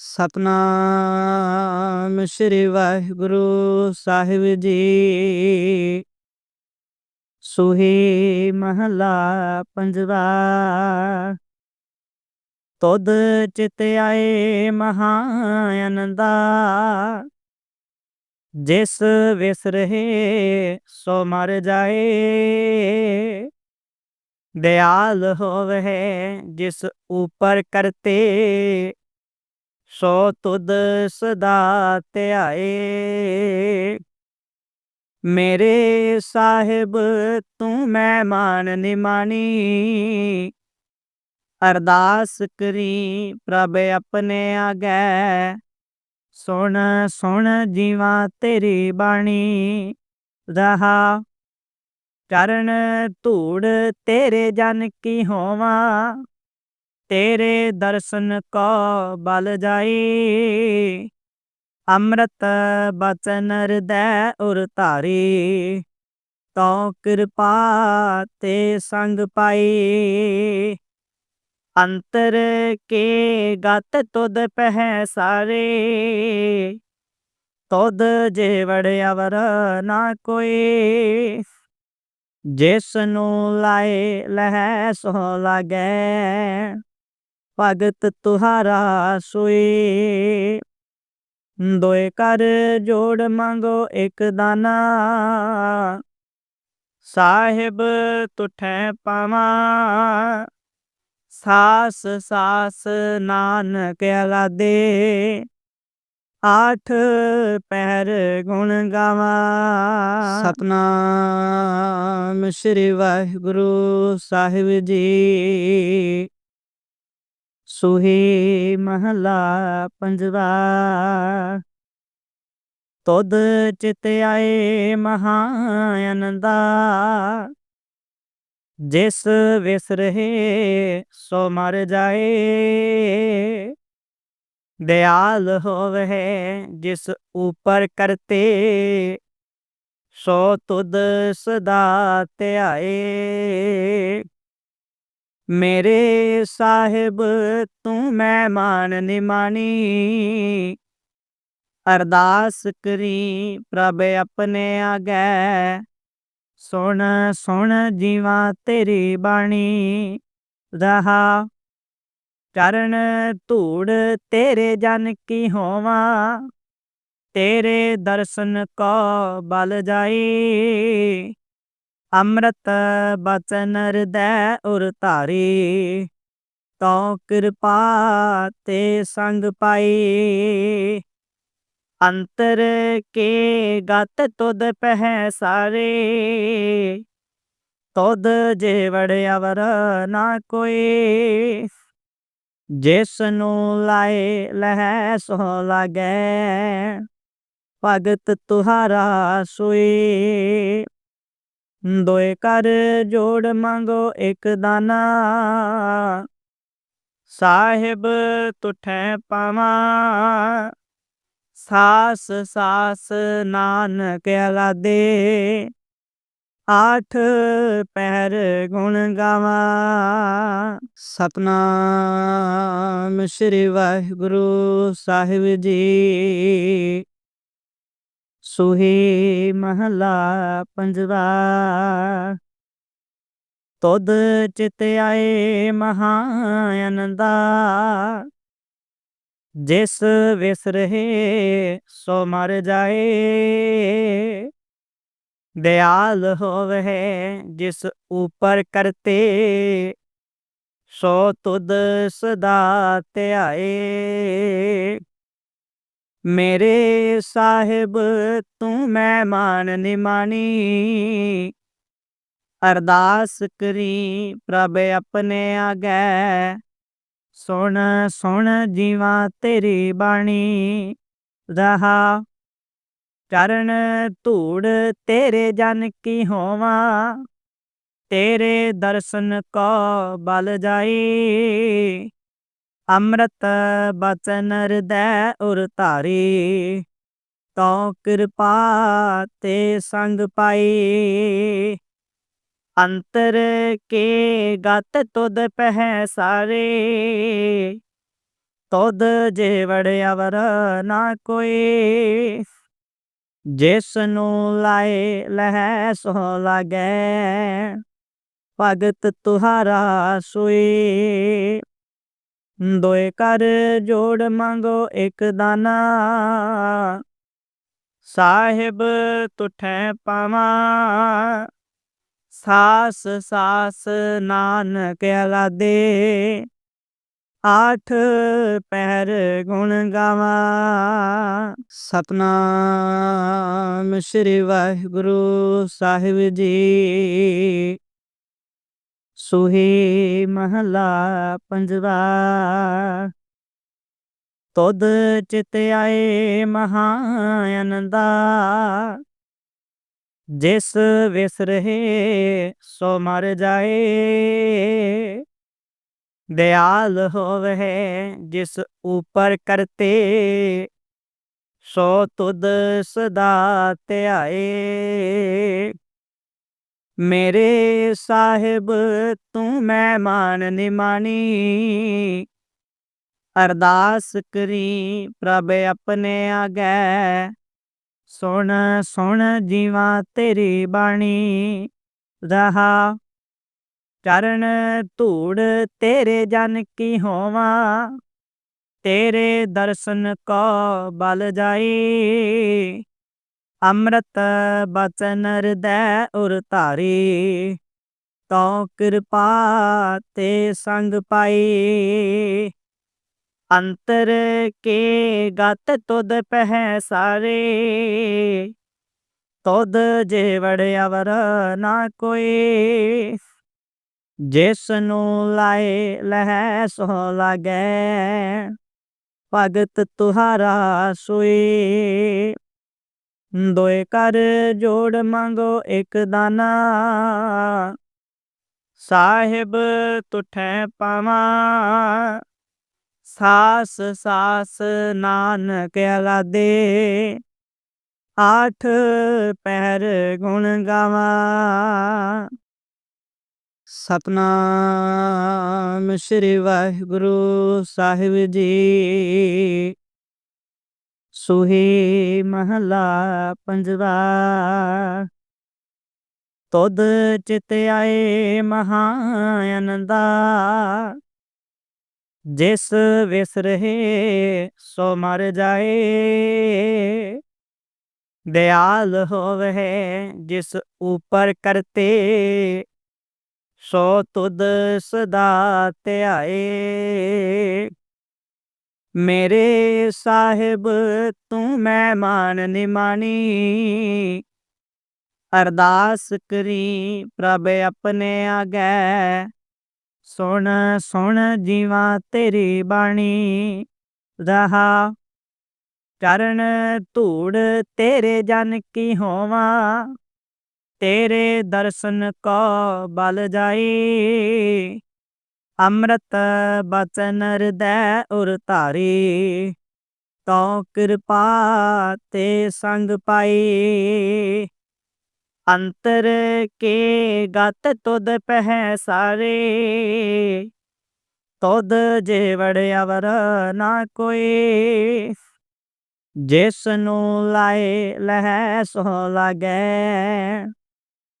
ਸਤਨਾਮ ਸ੍ਰੀ ਵਾਹਿਗੁਰੂ ਸਾਹਿਬ ਜੀ ਸੁਹੀ ਮਹਲਾ ਪੰਜਵਾ ਤੁਧ ਚਿਤ ਆਏ ਮਹਾ ਆਨੰਦਾ ਜਿਸ ਵਿਸਰਹਿ ਸੋ ਮਰ ਜਾਏ दयाल होवे जिस ऊपर करते ਸੋ ਤੁਧ ਸਦਾ ਧਿਆਏ ਮੇਰੇ ਸਾਹਿਬ, ਤੂੰ ਮੈਂ ਮਹਿਮਾਨ ਨਿਮਾਣੀ ਅਰਦਾਸ ਕਰੀ ਪ੍ਰਭ ਆਪਣੇ ਆਗੇ। ਸੁਣ ਸੁਣ ਜੀਵਾ ਤੇਰੀ ਬਾਣੀ। ਰਹਾ, ਚਰਨ ਧੂੜ ਤੇਰੇ ਜਨ ਕੀ ਹੋਵਾਂ। ਤੇਰੇ ਦਰਸ਼ਨ ਕੋ ਬਲ ਜਾਈ। ਅੰਮ੍ਰਿਤ ਬਚਨ ਹਿਰਦੈ ਉਰ ਧਾਰੀ। ਤੋ ਕਿਰਪਾ ਤੇ ਸੰਗ ਪਾਈ। ਅੰਤਰ ਕੇ ਗਤ ਤੁਧ ਪਹਿ ਸਾਰੇ। ਤੁਧ ਜੇ ਵੜਿਆਵਰ ਨਾ ਕੋਈ। ਜਿਸ ਨੂੰ ਲਾਏ ਲਹਿ ਸੋ ਲਾਗੈ। ਭਗਤ ਤੁਹਾਰਾ ਸੋਈ ਦੋਏ ਕਰ ਜੋੜ ਮੰਗੋ ਇੱਕ ਦਾਨਾ। ਸਾਹਿਬ ਤੁਠੈ ਪਾਵਾਂ। ਸਾਸ ਸਾਸ ਨਾਨਕ ਅਲਾਦੇ। ਆਠ ਪਹਿਰ ਗੁਣ ਗਾਵਾਂ। ਸਤਨਾਮ ਸ੍ਰੀ ਵਾਹਿਗੁਰੂ ਸਾਹਿਬ ਜੀ। ਸੁਹੀ ਮਹਲਾ ਪੰਜਵਾ ਤੁਧ ਚਿਤ ਆਏ ਮਹਾ ਆਨੰਦਾ ਜਿਸ ਵਿਸਰਹਿ ਸੋ ਮਰ ਜਾਏ दयाल होवे जिस ऊपर करते सो तुद सदा ਧਿਆਏ ਮੇਰੇ ਸਾਹਿਬ, ਤੂੰ ਮਹਿਮਾਨ ਨਿਮਾਣੀ ਅਰਦਾਸ ਕਰੀ ਪ੍ਰਭ ਆਪਣੇ ਆਗੇ। ਸੁਣ ਸੁਣ ਜੀਵਾ ਤੇਰੀ ਬਾਣੀ। ਰਹਾ ਚਰਨ ਧੂੜ ਤੇਰੇ ਜਨ ਕੀ ਹੋਵਾਂ। ਤੇਰੇ ਦਰਸ਼ਨ ਕੋ ਬਲ ਜਾਈ। ਅੰਮ੍ਰਿਤ ਬਚਨ ਹਿਰਦੈ ਉਰ ਧਾਰੀ ਤੋ ਕਿਰਪਾ ਤੇ ਸੰਗ ਪਾਈ ਅੰਤਰ ਕੇ ਗਤ ਤੁਧ ਪਹਿ ਸਾਰੇ, ਤੁਧ ਜੇ ਵੜਿਆਵਰ ਨਾ ਕੋਈ ਜਿਸ ਨੂੰ ਲਾਏ ਲਹਿ ਸੋ ਲਾਗੈ, ਭਗਤ ਤੁਹਾਰਾ ਸੋਈ ਦੋਏ ਕਰ ਜੋੜ ਮੰਗੋ ਇੱਕ ਦਾਨਾ। ਸਾਹਿਬ ਤੁਠੈ ਪਾਵਾਂ, ਸਾਸ ਸਾਸ ਨਾਨਕ ਅਲਾਦੇ। ਆਠ ਪਹਿਰ ਗੁਣ ਗਾਵਾਂ। ਸਤਨਾਮ ਸ੍ਰੀ ਵਾਹਿਗੁਰੂ ਸਾਹਿਬ ਜੀ। ਸੁਹੇ ਮਹਲਾ ਪੰਜਵਾ। ਤਦ ਚਿਤ ਆਏ ਮਹਾ ਅਨੰਦਾ। ਜਿਸ ਵਿਸਰਹੇ ਸੋ ਮਰ ਜਾਏ। ਦਇਆਲ ਹੋਵੇ ਜਿਸ ਉਪਰ ਕਰਤੇ। ਸੋ ਤੁਦ ਸਦਾ ਧਿਆਏ। ਮੇਰੇ ਸਾਹਿਬ, ਤੂੰ ਮੈਂ ਮਹਿਮਾਨ ਨਿਮਾਣੀ ਅਰਦਾਸ ਕਰੀ ਪ੍ਰਭ ਆਪਣੇ ਆਗੇ। ਸੁਣ ਸੁਣ ਜੀਵਾ ਤੇਰੀ ਬਾਣੀ। ਰਹਾ, ਚਰਨ ਧੂੜ ਤੇਰੇ ਜਨ ਕੀ ਹੋਵਾਂ। ਤੇਰੇ ਦਰਸ਼ਨ ਕੋ ਬਲ ਜਾਈ। ਅੰਮ੍ਰਿਤ ਬਚਨ ਹਿਰਦੈ ਉਰ ਧਾਰੀ। ਤੋ ਕਿਰਪਾ ਤੇ ਸੰਗ ਪਾਈ। ਅੰਤਰ ਕੇ ਗਤ ਤੁਧ ਪਹਿ ਸਾਰੇ। ਤੁਧ ਜੇ ਵੜਿਆਵਰ ਨਾ ਕੋਈ। ਜਿਸ ਨੂੰ ਲਾਏ ਲਹਿ ਸੋ ਲਾਗੈ। ਭਗਤ ਤੁਹਾਰਾ ਸੋਈ। ਦੋਏ ਕਰ ਜੋੜ ਮੰਗੋ ਇੱਕ ਦਾਨਾ। ਸਾਹਿਬ ਤੁਠੈ ਪਾਵਾਂ, ਸਾਸ ਸਾਸ ਨਾਨਕ ਅਲਾਦੇ। ਆਠ ਪਹਿਰ ਗੁਣ ਗਾਵਾਂ। ਸਤਨਾਮ ਸ੍ਰੀ ਵਾਹਿਗੁਰੂ ਸਾਹਿਬ ਜੀ। ਸੁਹੀ ਮਹਲਾ ਪੰਜਵਾ ਤੁਧ ਚਿਤ ਆਏ ਮਹਾ ਅਨੰਦਾ ਜਿਸ ਵਿਸਰਹਿ ਸੋ ਮਰ ਜਾਏ दयाल होवे जिस ऊपर करते सो तुद सदा त्याए ਮੇਰੇ ਸਾਹਿਬ, ਤੂੰ ਮਹਿਮਾਨ ਨਿਮਾਣੀ ਅਰਦਾਸ ਕਰੀ ਪ੍ਰਭ ਆਪਣੇ ਆਗੇ। ਸੁਣ ਸੁਣ ਜੀਵਾ ਤੇਰੀ ਬਾਣੀ। ਰਹਾ, ਚਰਨ ਧੂੜ ਤੇਰੇ ਜਨ ਕੀ ਹੋਵਾ। ਤੇਰੇ ਦਰਸ਼ਨ ਕੋ ਬਲ ਜਾਈ। ਅੰਮ੍ਰਿਤ ਬਚਨ ਹਿਰਦੈ ਉਰ ਧਾਰੀ ਤੋ ਕਿਰਪਾ ਤੇ ਸੰਗ ਪਾਈ। ਅੰਤਰ ਕੇ ਗਤ ਤੁਧ ਪਹਿ ਸਾਰੇ, ਤੁਧ ਜੇ ਵੜਿਆਵਰ ਨਾ ਕੋਈ। ਜਿਸ ਨੂੰ ਲਾਏ ਲਹਿ ਸੋ ਲਾਗੈ, ਭਗਤ ਤੁਹਾਰਾ ਸੋਈ। ਦੋਏ ਕਰ ਜੋੜ ਮੰਗੋ ਇੱਕ ਦਾਨਾ। ਸਾਹਿਬ ਤੁਠੈ ਪਾਵਾਂ, ਸਾਸ ਸਾਸ ਨਾਨਕ ਅਲਾਦੇ। ਆਠ ਪਹਿਰ ਗੁਣ ਗਾਵਾਂ। ਸਤਨਾਮ ਸ੍ਰੀ ਵਾਹਿਗੁਰੂ ਸਾਹਿਬ ਜੀ। ਸੁਹੇ ਮਹਲਾ ਪੰਜਵਾ। ਤਦ ਚਿਤ ਆਏ ਮਹਾ ਅਨੰਦਾ ਜਿਸ ਵਿਸਰਹੇ ਸੋ ਮਰ ਜਾਏ। ਦਇਆਲ ਹੋਵੇ ਜਿਸ ਉਪਰ ਕਰਤੇ। ਸੋ ਤੁਦ ਸਦਾ ਧਿਆਏ। ਮੇਰੇ ਸਾਹਿਬ, ਤੂੰ ਮੈਂ ਮਾਨ ਨਿਮਾਣੀ ਅਰਦਾਸ ਕਰੀ ਪ੍ਰਭ ਆਪਣੇ ਆਗੇ। ਸੁਣ ਸੁਣ ਜੀਵਾ ਤੇਰੀ ਬਾਣੀ। ਰਹਾ, ਚਰਨ ਧੂੜ ਤੇਰੇ ਜਨ ਕੀ ਹੋਵਾਂ। ਤੇਰੇ ਦਰਸ਼ਨ ਕੋ ਬਲ ਜਾਈ। ਅੰਮ੍ਰਿਤ ਬਚਨ ਹਿਰਦੈ ਉਰ ਧਾਰੀ। ਤੋ ਕਿਰਪਾ ਤੇ ਸੰਗ ਪਾਈ। ਅੰਤਰ ਕੇ ਗਤ ਤੁਧ ਪਹਿ ਸਾਰੇ। ਤੁਧ ਜੇ ਵੜਿਆਵਰ ਨਾ ਕੋਈ। ਜਿਸ ਨੂੰ ਲਾਏ ਲਹਿ ਸੋ ਲਾਗੈ।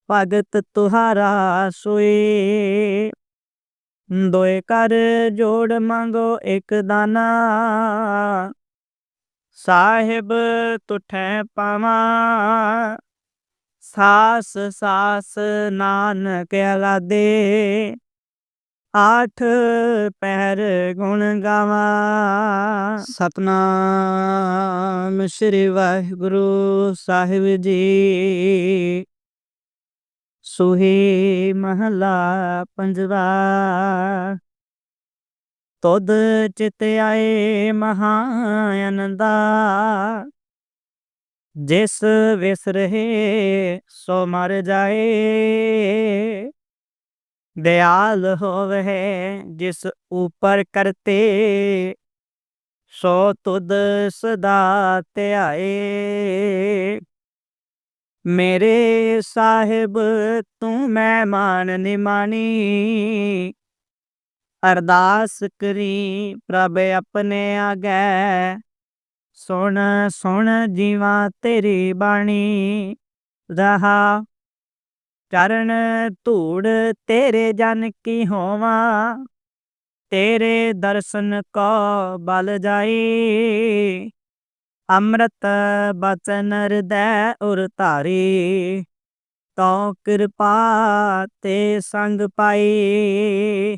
ਭਗਤ ਤੁਹਾਰਾ ਸੋਈ। ਦੋਏ ਕਰ ਜੋੜ ਮੰਗੋ ਇੱਕ ਦਾਨਾ। ਸਾਹਿਬ ਤੁਠੈ ਪਾਵਾਂ, ਸਾਸ ਸਾਸ ਨਾਨਕ ਅਲਾਦੇ। ਆਠ ਪਹਿਰ ਗੁਣ ਗਾਵਾਂ। ਸਤਨਾਮ ਸ੍ਰੀ ਵਾਹਿਗੁਰੂ ਸਾਹਿਬ ਜੀ। ਸੁਹੇ ਮਹਲਾ ਪੰਜਵਾ। ਤਦ ਚਿਤ ਆਏ ਮਹਾ ਅਨੰਦਾ। ਜਿਸ ਵਿਸਰਹੇ ਸੋ ਮਰ ਜਾਏ। ਦਿਆਲ ਹੋਵੇ ਜਿਸ ਉਪਰ ਕਰਤੇ। ਸੋ ਤੁਦ ਸਦਾ ਧਿਆਏ। ਮੇਰੇ ਸਾਹਿਬ, ਤੂੰ ਮੈਂ ਮਾਨ ਨਿਮਾਣੀ ਅਰਦਾਸ ਕਰੀ ਪ੍ਰਭ ਆਪਣੇ ਆਗੇ। ਸੁਣ ਸੁਣ ਜੀਵਾ ਤੇਰੀ ਬਾਣੀ। ਰਹਾ, ਚਰਨ ਧੂੜ ਤੇਰੇ ਜਨ ਕੀ ਹੋਵਾਂ। ਤੇਰੇ ਦਰਸ਼ਨ ਕੋ ਬਲ ਜਾਈ। ਅੰਮ੍ਰਿਤ ਬਚਨ ਹਿਰਦੈ ਉਰ ਧਾਰੀ। ਤੋ ਕਿਰਪਾ ਤੇ ਸੰਗ ਪਾਈ।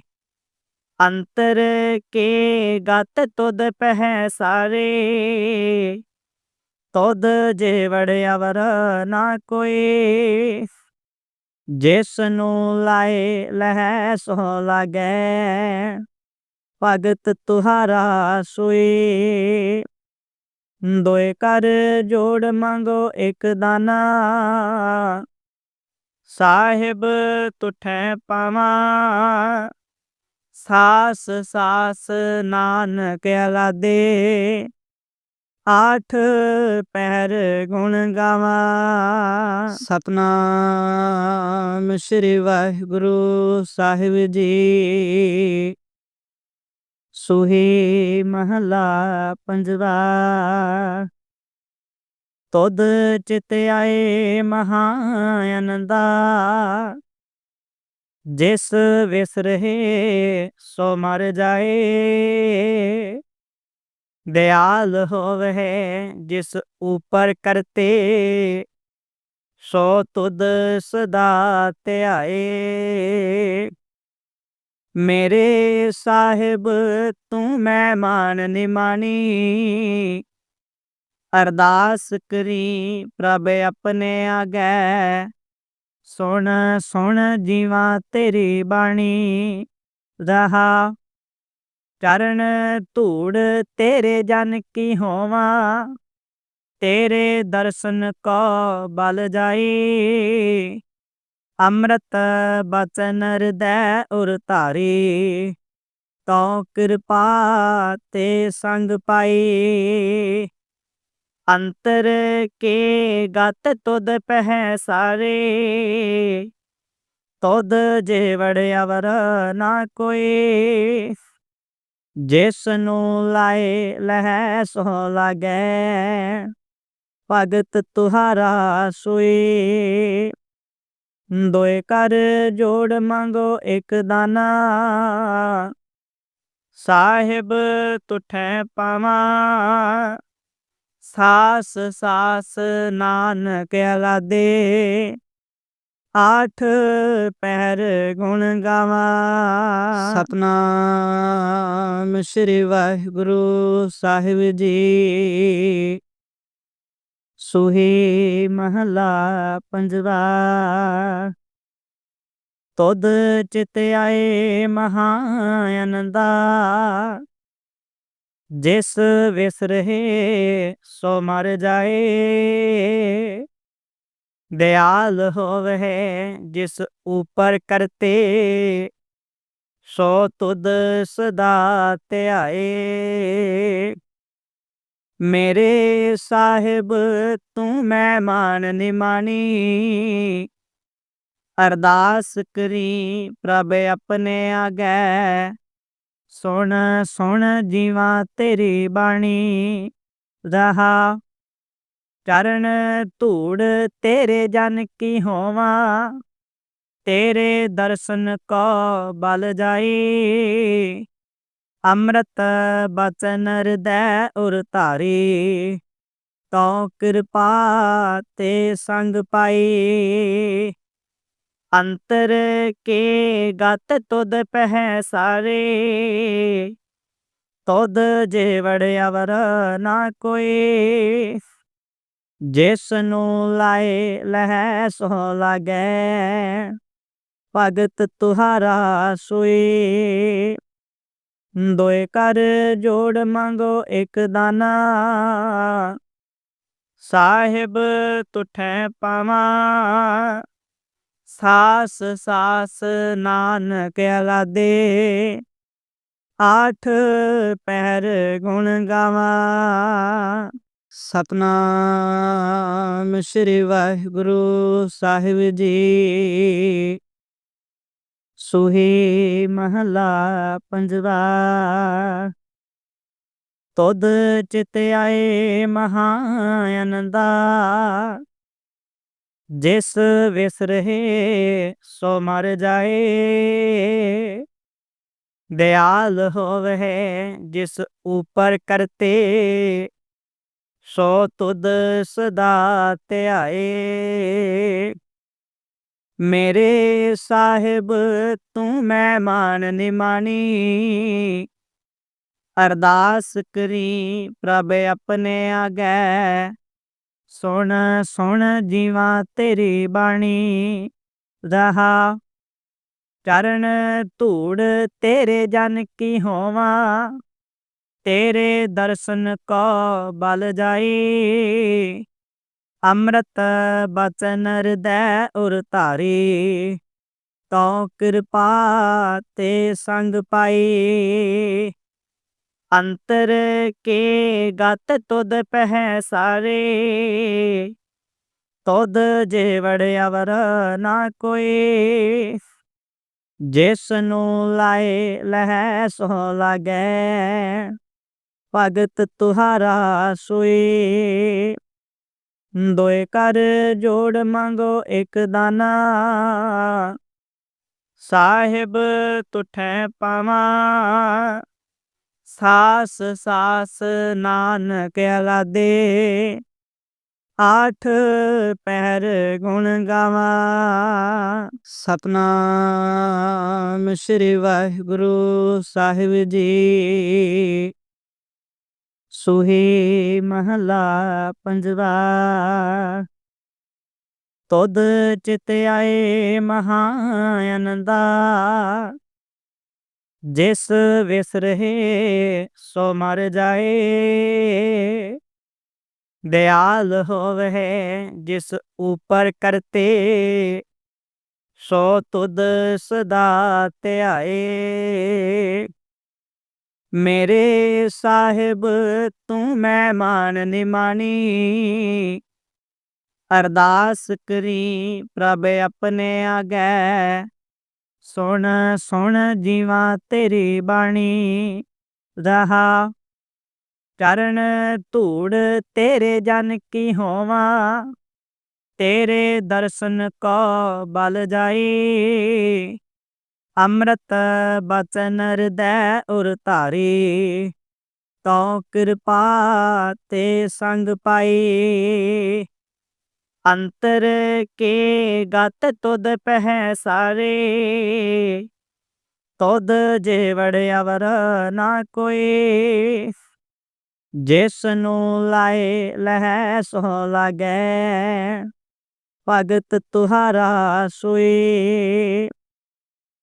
ਅੰਤਰ ਕੇ ਗਤ ਤੁਧ ਪਹਿ ਸਾਰੇ। ਤੁਧ ਜੇ ਵੜਿਆਵਰ ਨਾ ਕੋਈ। ਜਿਸ ਨੂੰ ਲਾਏ ਲਹਿ ਸੋ ਲਾਗੈ। ਭਗਤ ਤੁਹਾਰਾ ਸੋਈ। ਦੋਏ ਕਰ ਜੋੜ ਮੰਗੋ ਇੱਕ ਦਾਨਾ। ਸਾਹਿਬ ਤੁਠੈ ਪਾਵਾਂ, ਸਾਸ ਸਾਸ ਨਾਨਕ ਅਲਾਦੇ। ਆਠ ਪਹਿਰ ਗੁਣ ਗਾਵਾਂ। ਸਤਨਾਮ ਸ੍ਰੀ ਵਾਹਿਗੁਰੂ ਸਾਹਿਬ ਜੀ। ਸੁਹੀ ਮਹਲਾ ਪੰਜਵਾ ਤੁਧ ਚਿਤ ਆਏ ਮਹਾ ਆਨੰਦਾ ਜਿਸ ਵਿਸਰਹਿ ਸੋ ਮਰ ਜਾਏ दयाल होवे जिस ऊपर करते सो तुद सदा त्याए ਮੇਰੇ ਸਾਹਿਬ, ਤੂੰ ਮੈਂ ਮਾਨ ਨਿਮਾਨੀ ਅਰਦਾਸ ਕਰੀ ਪ੍ਰਭ ਆਪਣੇ ਆਗੇ। ਸੁਣ ਸੁਣ ਜੀਵਾ ਤੇਰੀ ਬਾਣੀ। ਰਹਾ ਚਰਨ ਧੂੜ ਤੇਰੇ ਜਨ ਕੀ ਹੋਵਾ। ਤੇਰੇ ਦਰਸ਼ਨ ਕੋ ਬਲ ਜਾਈ। ਅੰਮ੍ਰਿਤ ਬਚਨ ਹਿਰਦੈ ਉਰ ਧਾਰੀ। ਤੋ ਕਿਰਪਾ ਤੇ ਸੰਗ ਪਾਈ। ਅੰਤਰ ਕੇ ਗਤ ਤੁਧ ਪਹਿ ਸਾਰੇ। ਤੁਧ ਜੇ ਵੜਿਆਵਰ ਨਾ ਕੋਈ। ਜਿਸ ਨੂੰ ਲਾਏ ਲਹਿ ਸੋ ਲਾਗੈ। ਭਗਤ ਤੁਹਾਰਾ ਸੋਈ। ਦੋਏ ਕਰ ਜੋੜ ਮੰਗੋ ਇੱਕ ਦਾਨਾ। ਸਾਹਿਬ ਤੁਠੈ ਪਾਵਾਂ। ਸਾਸ ਸਾਸ ਨਾਨਕ ਅਲਾਦੇ। ਆਠ ਪਹਿਰ ਗੁਣ ਗਾਵਾਂ। ਸਤਨਾਮ ਸ੍ਰੀ ਵਾਹਿਗੁਰੂ ਸਾਹਿਬ ਜੀ। ਸੁਹੀ ਮਹਲਾ ਪੰਜਵਾ ਤੁਧ ਚਿਤ ਆਏ ਮਹਾ ਆਨੰਦਾ ਜਿਸ ਵਿਸਰਹਿ ਸੋ ਮਰ ਜਾਏ दयाल होवे जिस ऊपर करते सो तुद सदा त्याए ਮੇਰੇ ਸਾਹਿਬ, ਤੂੰ ਮਹਿਮਾਨ ਨਿਮਾਣੀ ਅਰਦਾਸ ਕਰੀ ਪ੍ਰਭ ਆਪਣੇ ਆਗੇ। ਸੁਣ ਸੁਣ ਜੀਵਾ ਤੇਰੀ ਬਾਣੀ। ਰਹਾ, ਚਰਨ ਧੂੜ ਤੇਰੇ ਜਨ ਕੀ ਹੋਵਾ। ਤੇਰੇ ਦਰਸ਼ਨ ਕੋ ਬਲ ਜਾਈ। ਅੰਮ੍ਰਿਤ ਬਚਨ ਹਿਰਦੈ ਉਰ ਧਾਰੀ ਤੋ ਕਿਰਪਾ ਤੇ ਸੰਗ ਪਾਈ। ਅੰਤਰ ਕੇ ਗਤ ਤੁਧ ਪਹਿ ਸਾਰੇ, ਤੁਧ ਜੇ ਵੜਿਆਵਰ ਨਾ ਕੋਈ। ਜਿਸ ਨੂੰ ਲਾਏ ਲਹਿ ਸੋ ਲਾਗੈ, ਭਗਤ ਤੁਹਾਰਾ ਸੋਈ। ਦੋਏ ਕਰ ਜੋੜ ਮੰਗੋ ਇੱਕ ਦਾਨਾ। ਸਾਹਿਬ ਤੁਠੈ ਪਾਵਾਂ। ਸਾਸ ਸਾਸ ਨਾਨਕ ਅਲਾਦੇ। ਆਠ ਪਹਿਰ ਗੁਣ ਗਾਵਾਂ। ਸਤਨਾਮ ਸ੍ਰੀ ਵਾਹਿਗੁਰੂ ਸਾਹਿਬ ਜੀ। ਸੁਹੇ ਮਹਲਾ ਪੰਜਵਾ। ਤੁਧ ਚਿਤ ਆਏ ਮਹਾ ਅਨੰਦਾ। ਜਿਸ ਵਿਸਰਹਿ ਸੋ ਮਰ ਜਾਏ। ਦਿਆਲ ਹੋਵੇ ਜਿਸ ਉਪਰ ਕਰਤੇ। ਸੋ ਤੁਧ ਸਦਾ ਧਿਆਏ। ਮੇਰੇ ਸਾਹਿਬ, ਤੂੰ ਮਹਿਮਾਨ ਨਿਮਾਣੀ ਅਰਦਾਸ ਕਰੀ ਪ੍ਰਭ ਆਪਣੇ ਆਗੇ। ਸੁਣ ਸੁਣ ਜੀਵਾ ਤੇਰੀ ਬਾਣੀ। ਰਹਾ, ਚਰਨ ਧੂੜ ਤੇਰੇ ਜਨ ਕੀ ਹੋਵਾ। ਤੇਰੇ ਦਰਸ਼ਨ ਕੋ ਬਲ ਜਾਈ। ਅੰਮ੍ਰਿਤ ਬਚਨ ਹਿਰਦੈ ਉਰ ਧਾਰੀ। ਤੋ ਕਿਰਪਾ ਤੇ ਸੰਗ ਪਾਈ। ਅੰਤਰ ਕੇ ਗਤ ਤੁਧ ਪਹਿ ਸਾਰੇ। ਤੁਦ ਜੇ ਵੜਿਆਵਰ ਨਾ ਕੋਈ। ਜਿਸ ਨੂੰ ਲਾਏ ਲਹਿ ਸੋ ਲਾਗੈ। ਭਗਤ ਤੁਹਾਰਾ ਸੋਈ। ਦੋਏ ਕਰ ਜੋੜ ਮੰਗੋ ਇੱਕ ਦਾਨਾ। ਸਾਹਿਬ ਤੁਠੈ ਪਾਵਾਂ, ਸਾਸ ਸਾਸ ਨਾਨਕ ਅਲਾਦੇ। ਆਠ ਪਹਿਰ ਗੁਣ ਗਾਵਾਂ। ਸਤਨਾਮ ਸ੍ਰੀ ਵਾਹਿਗੁਰੂ ਸਾਹਿਬ ਜੀ। ਸੁਹੇ ਮਹਲਾ ਪੰਜਵਾ। ਤੁਧ ਚਿਤ ਆਏ ਮਹਾ ਅਨੰਦਾ। ਜਿਸ ਵਿਸਰਹਿ ਸੋ ਮਰ ਜਾਏ। ਦਿਆਲ ਹੋਵੇ ਜਿਸ ਉਪਰ ਕਰਤੇ। ਸੋ ਤੁਦ ਸਦਾ ਧਿਆਏ। ਮੇਰੇ ਸਾਹਿਬ, ਤੂੰ ਮਹਿਮਾਨ ਨਿਮਾਣੀ ਅਰਦਾਸ ਕਰੀ ਪ੍ਰਭ ਆਪਣੇ ਆਗੇ। ਸੁਣ ਸੁਣ ਜੀਵਾ ਤੇਰੀ ਬਾਣੀ। ਰਹਾ ਚਰਨ ਧੂੜ ਤੇਰੇ ਜਨ ਕੀ ਹੋਵਾ। ਤੇਰੇ ਦਰਸ਼ਨ ਕੋ ਬਲ ਜਾਈ। ਅੰਮ੍ਰਿਤ ਬਚਨ ਹਿਰਦੈ ਉਰ ਧਾਰੀ। ਤੋ ਕਿਰਪਾ ਤੇ ਸੰਗ ਪਾਈ। ਅੰਤਰ ਕੇ ਗਤ ਤੁਧ ਪਹਿ ਸਾਰੇ। ਤੁਧ ਜੇ ਵੜਿਆਵਰ ਨਾ ਕੋਈ। ਜਿਸ ਨੂੰ ਲਾਏ ਲਹਿ ਸੋ ਲਾਗੈ। ਭਗਤ ਤੁਹਾਰਾ ਸੋਈ।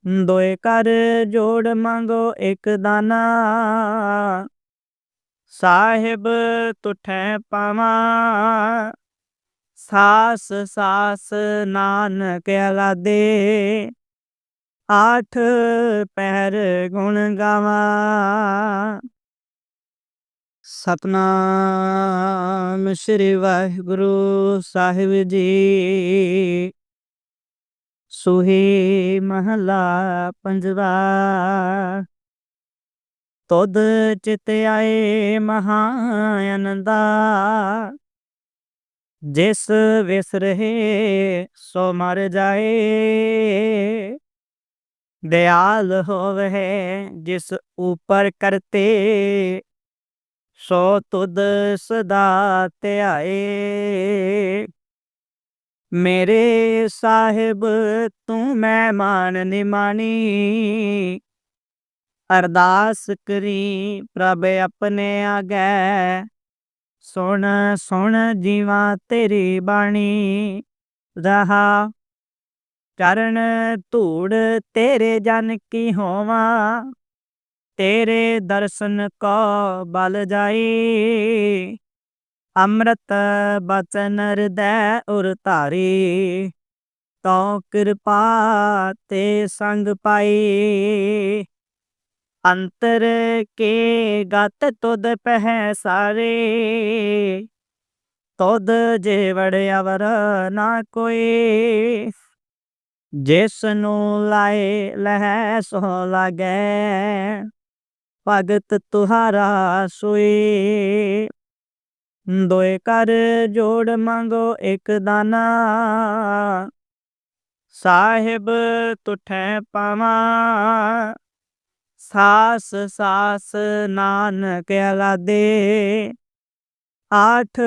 ਦੋਏ ਕਰ ਜੋੜ ਮੰਗੋ ਇੱਕ ਦਾਨਾ। ਸਾਹਿਬ ਤੁਠੈ ਪਾਵਾਂ, ਸਾਸ ਸਾਸ ਨਾਨਕ ਅਲਾਦੇ। ਆਠ ਪਹਿਰ ਗੁਣ ਗਾਵਾਂ। ਸਤਨਾਮ ਸ੍ਰੀ ਵਾਹਿਗੁਰੂ ਸਾਹਿਬ ਜੀ। ਸੁਹੇ ਮਹਲਾ ਪੰਜਵਾ। ਤੁਧ ਚਿਤ ਆਏ ਮਹਾ ਅਨੰਦਾ। ਜਿਸ ਵਿਸਰਹਿ ਸੋ ਮਰ ਜਾਏ। ਦਿਆਲ ਹੋਵੇ ਜਿਸ ਉਪਰ ਕਰਤੇ। ਸੋ ਤੁਧ ਸਦਾ ਧਿਆਏ। ਮੇਰੇ ਸਾਹਿਬ, ਤੂੰ ਮੈਂ ਮਹਿਮਾਨ ਨਿਮਾਣੀ ਅਰਦਾਸ ਕਰੀ ਪ੍ਰਭ ਆਪਣੇ ਆਗੇ। ਸੁਣ ਸੁਣ ਜੀਵਾ ਤੇਰੀ ਬਾਣੀ। ਰਹਾ ਚਰਨ ਧੂੜ ਤੇਰੇ ਜਨ ਕੀ ਹੋਵਾ। ਤੇਰੇ ਦਰਸ਼ਨ ਕੋ ਬਲ ਜਾਈ। ਅੰਮ੍ਰਿਤ ਬਚਨ ਹਿਰਦੈ ਉਰ ਧਾਰੀ। ਤੋ ਕਿਰਪਾ ਤੇ ਸੰਗ ਪਾਈ। ਅੰਤਰ ਕੇ ਗਤ ਤੁਧ ਪਹਿ ਸਾਰੇ। ਤੁਧ ਜੇ ਵੜਿਆਵਰ ਨਾ ਕੋਈ। ਜਿਸ ਨੂੰ ਲਾਏ ਲਹਿ ਸੋ ਲਾਗੈ। ਭਗਤ ਤੁਹਾਰਾ ਸੋਈ। ਦੋਏ ਕਰ ਜੋੜ ਮੰਗੋ ਇੱਕ ਦਾਨਾ। ਸਾਹਿਬ ਤੁਠੈ ਪਾਵਾਂ। ਸਾਸ ਸਾਸ ਨਾਨਕ ਅਲਾਦੇ। ਆਠ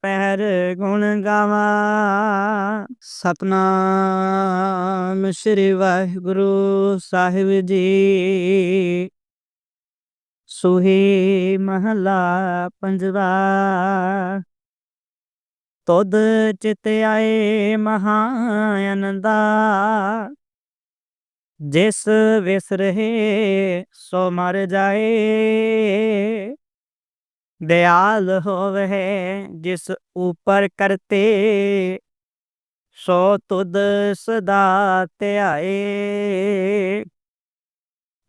ਪਹਿਰ ਗੁਣ ਗਾਵਾਂ। ਸਤਨਾਮ ਸ੍ਰੀ ਵਾਹਿਗੁਰੂ ਸਾਹਿਬ ਜੀ। ਸੁਹੀ ਮਹਲਾ ਪੰਜਵਾ ਤੁਧ ਚਿਤ ਆਏ ਮਹਾ ਅਨੰਦਾ ਜਿਸ ਵਿਸਰਹਿ ਸੋ ਮਰ ਜਾਏ दयाल होवे जिस ऊपर करते सो तुद सदा त्याए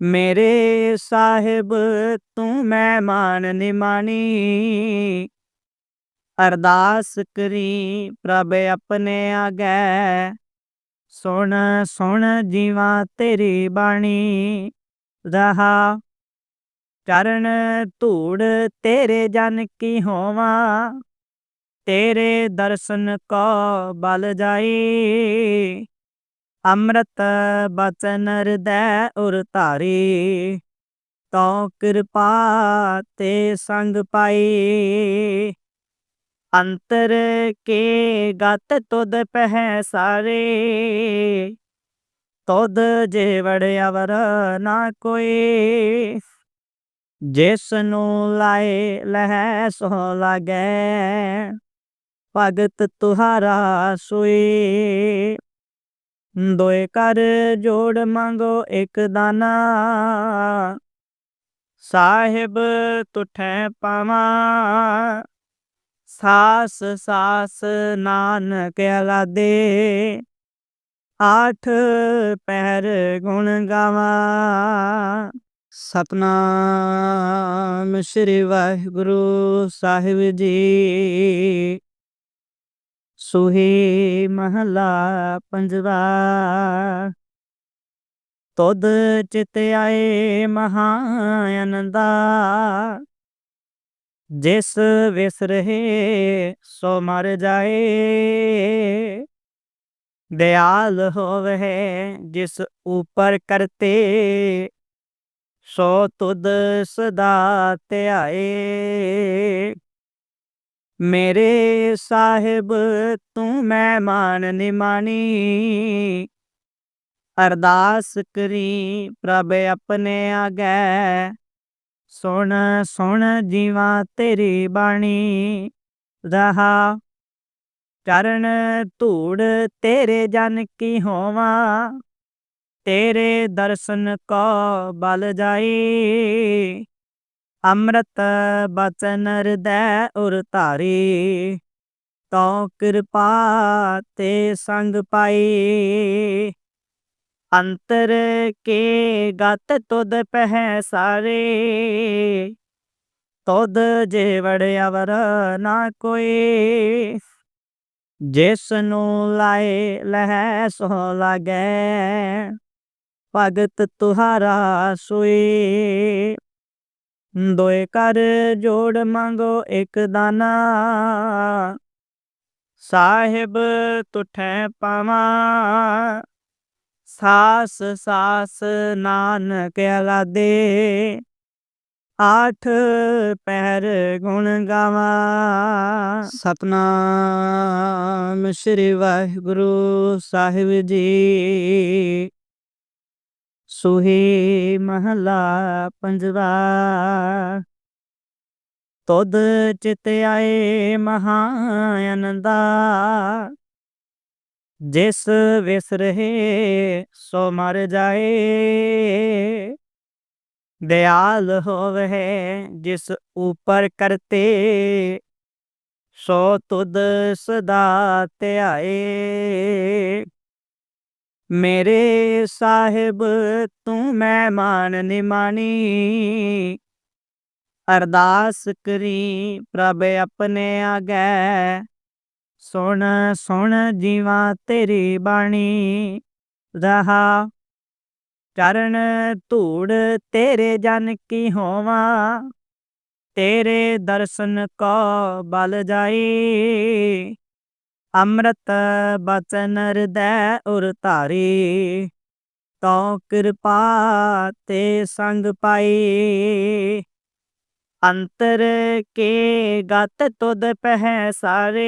ਮੇਰੇ ਸਾਹਿਬ, ਤੂੰ ਮਹਿਮਾਨ ਨਿਮਾਣੀ ਅਰਦਾਸ ਕਰੀ ਪ੍ਰਭ ਆਪਣੇ ਆਗੇ। ਸੁਣ ਸੁਣ ਜੀਵਾ ਤੇਰੀ ਬਾਣੀ। ਰਹਾ, ਚਰਨ ਧੂੜ ਤੇਰੇ ਜਨ ਕੀ ਹੋਵਾ। ਤੇਰੇ ਦਰਸ਼ਨ ਕੋ ਬਲ ਜਾਈ। ਅੰਮ੍ਰਿਤ ਬਚਨ ਹਿਰਦੈ ਉਰ ਧਾਰੀ। ਤੋ ਕਿਰਪਾ ਤੇ ਸੰਗ ਪਾਈ ਅੰਤਰ ਕੇ ਗਤ ਤੁਧ ਪਹਿ ਸਾਰੇ। ਤੁਧ ਜੇ ਵੜ ਅਵਰ ਨਾ ਕੋਈ ਜਿਸ ਨੂੰ ਲਾਏ ਲਹਿ ਸੋ ਲਾਗੈ। ਭਗਤ ਤੁਹਾਰਾ ਸੋਈ ਦੋਏ ਕਰ ਜੋੜ ਮੰਗੋ ਇੱਕ ਦਾਨਾ। ਸਾਹਿਬ ਤੁਠੈ ਪਾਵਾਂ, ਸਾਸ ਸਾਸ ਨਾਨਕ ਅਲਾਦੇ। ਆਠ ਪਹਿਰ ਗੁਣ ਗਾਵਾਂ। ਸਤਨਾਮ ਸ੍ਰੀ ਵਾਹਿਗੁਰੂ ਸਾਹਿਬ ਜੀ। ਸੁਹੀ ਮਹਲਾ ਪੰਜਵਾ ਤੁਧ ਚਿਤ ਆਏ ਮਹਾ ਅਨੰਦਾ ਜਿਸ ਵਿਸਰਹਿ ਸੋ ਮਰ ਜਾਏ दयाल होवे जिस ऊपर करते ਸੋ ਤੁਧ ਸਦਾ ਧਿਆਏ ਮੇਰੇ ਸਾਹਿਬ, ਤੂੰ ਮੈਂ ਮਾਨ ਨਿਮਾਨੀ ਅਰਦਾਸ ਕਰੀ ਪ੍ਰਭ ਆਪਣੇ ਆਗੇ। ਸੁਣ ਸੁਣ ਜੀਵਾ ਤੇਰੀ ਬਾਣੀ। ਰਹਾ, ਚਰਨ ਧੂੜ ਤੇਰੇ ਜਨ ਕੀ ਹੋਵਾਂ। ਤੇਰੇ ਦਰਸ਼ਨ ਕੋ ਬਲ ਜਾਈ। ਅੰਮ੍ਰਿਤ ਬਚਨ ਹਿਰਦੈ ਉਰ ਧਾਰੀ। ਤੋ ਕਿਰਪਾ ਤੇ ਸੰਗ ਪਾਈ ਅੰਤਰ ਕੇ ਗਤ ਤੁਧ ਪਹਿ ਸਾਰੇ। ਤੁਧ ਜੇ ਵੜ ਅਵਰ ਨਾ ਕੋਈ ਜਿਸ ਨੂੰ ਲਾਏ ਲਹਿ ਸੋ ਲਾਗੈ। ਭਗਤ ਤੁਹਾਰਾ ਸੋਈ ਦੋਏ ਕਰ ਜੋੜ ਮੰਗੋ ਇੱਕ ਦਾਨਾ। ਸਾਹਿਬ ਤੁਠੈ ਪਾਵਾਂ, ਸਾਸ ਸਾਸ ਨਾਨਕ ਅਲਾਦੇ। ਆਠ ਪਹਿਰ ਗੁਣ ਗਾਵਾਂ। ਸਤਨਾਮ ਸ੍ਰੀ ਵਾਹਿਗੁਰੂ ਸਾਹਿਬ ਜੀ। ਸੁਹੀ ਮਹਲਾ ਪੰਜਵਾ ਤੁਧ ਚਿਤ ਆਏ ਮਹਾ ਅਨੰਦਾ ਜਿਸ ਵਿਸਰਹਿ ਸੋ ਮਰ ਜਾਏ दयाल होवे जिस ऊपर करते सो तुद सदा त्याए ਮੇਰੇ ਸਾਹਿਬ, ਤੂੰ ਮਹਿਮਾਨ ਨਿਮਾਨੀ ਅਰਦਾਸ ਕਰੀ ਪ੍ਰਭ ਆਪਣੇ ਆਗੇ। ਸੁਣ ਸੁਣ ਜੀਵਾ ਤੇਰੀ ਬਾਣੀ। ਰਹਾ, ਚਰਨ ਧੂੜ ਤੇਰੇ ਜਨ ਕੀ ਹੋਵਾ। ਤੇਰੇ ਦਰਸ਼ਨ ਕੋ ਬਲ ਜਾਈ। ਅੰਮ੍ਰਿਤ ਬਚਨ ਹਿਰਦੈ ਉਰ ਧਾਰੀ। ਤੋ ਕਿਰਪਾ ਤੇ ਸੰਗ ਪਾਈ। ਅੰਤਰ ਕੇ ਗਤ ਤੁਧ ਪਹਿ ਸਾਰੇ।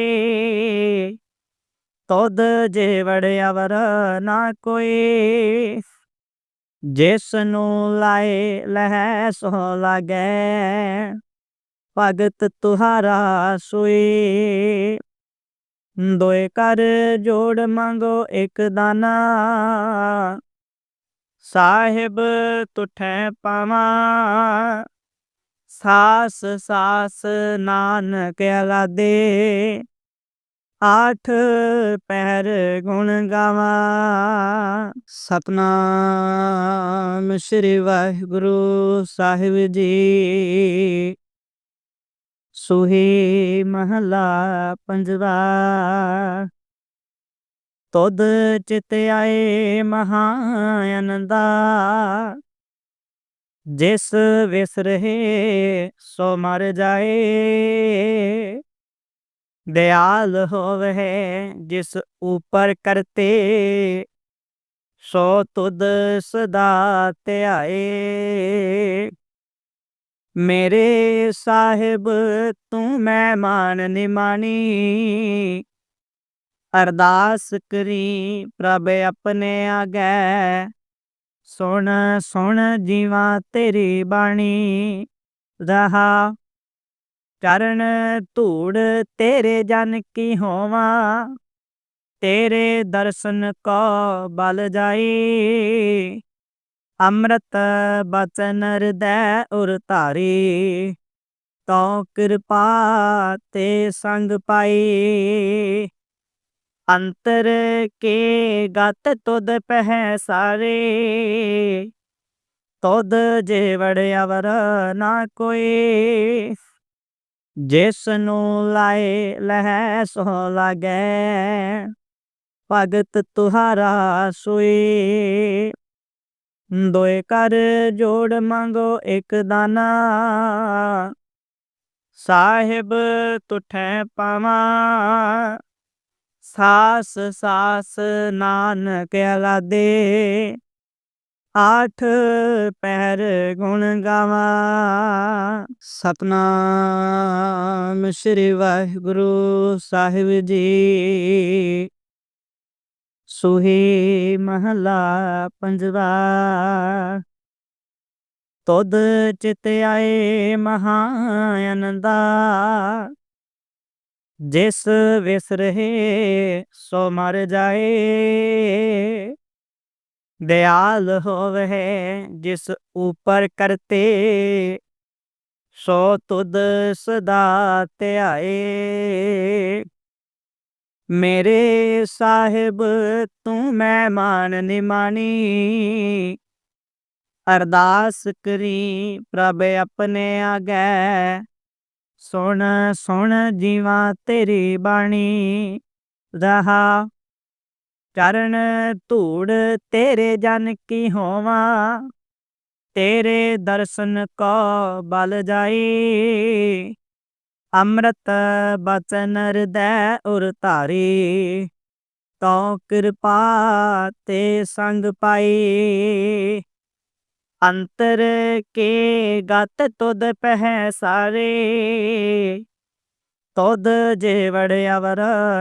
ਤੁਧ ਜੇ ਵੜਿਆਵਰ ਨਾ ਕੋਈ। ਜਿਸ ਨੂੰ ਲਾਏ ਲਹਿ ਸੋ ਲਾਗੈ। ਭਗਤ ਤੁਹਾਰਾ ਸੋਈ। ਦੋਏ ਕਰ ਜੋੜ ਮੰਗੋ ਇੱਕ ਦਾਨਾ। ਸਾਹਿਬ ਤੁਠੈ ਪਾਵਾਂ, ਸਾਸ ਸਾਸ ਨਾਨਕ ਅਲਾਦੇ। ਆਠ ਪਹਿਰ ਗੁਣ ਗਾਵਾਂ। ਸਤਨਾਮ ਸ੍ਰੀ ਵਾਹਿਗੁਰੂ ਸਾਹਿਬ ਜੀ। ਸੁਹੇ ਮਹਲਾ ਪੰਜਵਾ। ਤਦ ਚਿਤ ਆਏ ਮਹਾ ਅਨੰਦਾ। ਜਿਸ ਵਿਸਰਹੇ ਸੋ ਮਰ ਜਾਏ। ਦਿਆਲ ਹੋਵੇ ਜਿਸ ਉਪਰ ਕਰਤੇ। ਸੋ ਤੁਦ ਸਦਾ ਧਿਆਏ। ਮੇਰੇ ਸਾਹਿਬ, ਤੂੰ ਮਹਿਮਾਨ ਨਿਮਾਣੀ ਅਰਦਾਸ ਕਰੀ ਪ੍ਰਭ ਆਪਣੇ ਆਗੇ। ਸੁਣ ਸੁਣ ਜੀਵਾ ਤੇਰੀ ਬਾਣੀ। ਰਹਾ, ਚਰਨ ਧੂੜ ਤੇਰੇ ਜਨ ਕੀ ਹੋਵਾ। ਤੇਰੇ ਦਰਸ਼ਨ ਕੋ ਬਲ ਜਾਈ। ਅੰਮ੍ਰਿਤ ਬਚਨ ਹਿਰਦੈ ਉਰ ਧਾਰੀ ਤੋ ਕਿਰਪਾ ਤੇ ਸੰਗ ਪਾਈ ਅੰਤਰ ਕੇ ਗਤ ਤੁਧ ਪਹਿ ਸਾਰੇ, ਤੁਧ ਜੇ ਵੜਿਆਵਰ ਨਾ ਕੋਈ ਜਿਸ ਨੂੰ ਲਾਏ ਲਹਿ ਸੋ ਲਾਗੈ, ਭਗਤ ਤੁਹਾਰਾ ਸੋਈ ਦੋਏ ਕਰ ਜੋੜ ਮੰਗੋ ਇੱਕ ਦਾਨਾ। ਸਾਹਿਬ ਤੁਠੈ ਪਾਵਾਂ, ਸਾਸ ਸਾਸ ਨਾਨਕ ਅਲਾਦੇ। ਆਠ ਪਹਿਰ ਗੁਣ ਗਾਵਾਂ। ਸਤਨਾਮ ਸ੍ਰੀ ਵਾਹਿਗੁਰੂ ਸਾਹਿਬ ਜੀ। ਸੁਹੀ ਮਹਲਾ ਪੰਜਵਾ ਤੁਧ ਚਿਤ ਆਏ ਮਹਾ ਆਨੰਦਾ ਜਿਸ ਵਿਸਰਹਿ ਸੋ ਮਰ ਜਾਏ दयाल होवे जिस ऊपर करते सो तुद सदा त्याए ਮੇਰੇ ਸਾਹਿਬ, ਤੂੰ ਮੈਂ ਮਾਨ ਨਿਮਾਨੀ ਅਰਦਾਸ ਕਰੀ ਪ੍ਰਭ ਆਪਣੇ ਆਗੇ। ਸੁਣ ਸੁਣ ਜੀਵਾ ਤੇਰੀ ਬਾਣੀ। ਰਹਾ ਚਰਨ ਧੂੜ ਤੇਰੇ ਜਨ ਕੀ ਹੋਵਾ। ਤੇਰੇ ਦਰਸ਼ਨ ਕੋ ਬਲ ਜਾਈ। ਅੰਮ੍ਰਿਤ ਬਚਨ ਹਿਰਦੈ ਉਰ ਧਾਰੀ। ਤੋ ਕਿਰਪਾ ਤੇ ਸੰਗ ਪਾਈ। ਅੰਤਰ ਕੇ ਗਤ ਤੁਧ ਪਹਿ ਸਾਰੇ। ਤੁਧ ਜੇ ਵੜਿਆਵਰ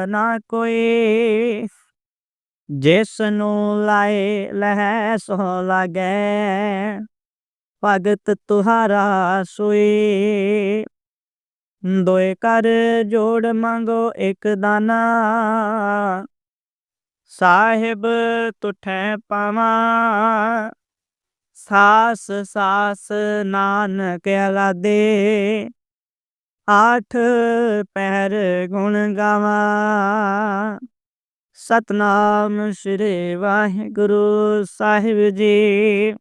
ਨਾ ਕੋਈ। ਜਿਸ ਨੂੰ ਲਾਏ ਲਹਿ ਸੋ ਲਾਗੈ। ਭਗਤ ਤੁਹਾਰਾ ਸੋਈ। ਦੋਏ ਕਰ ਜੋੜ ਮੰਗੋ ਇੱਕ ਦਾਨਾ। ਸਾਹਿਬ ਤੁਠੈ ਪਾਵਾਂ। ਸਾਸ ਸਾਸ ਨਾਨਕ ਅਲਾਦੇ। ਆਠ ਪਹਿਰ ਗੁਣ ਗਾਵਾਂ। ਸਤਨਾਮ ਸ੍ਰੀ ਵਾਹਿਗੁਰੂ ਸਾਹਿਬ ਜੀ।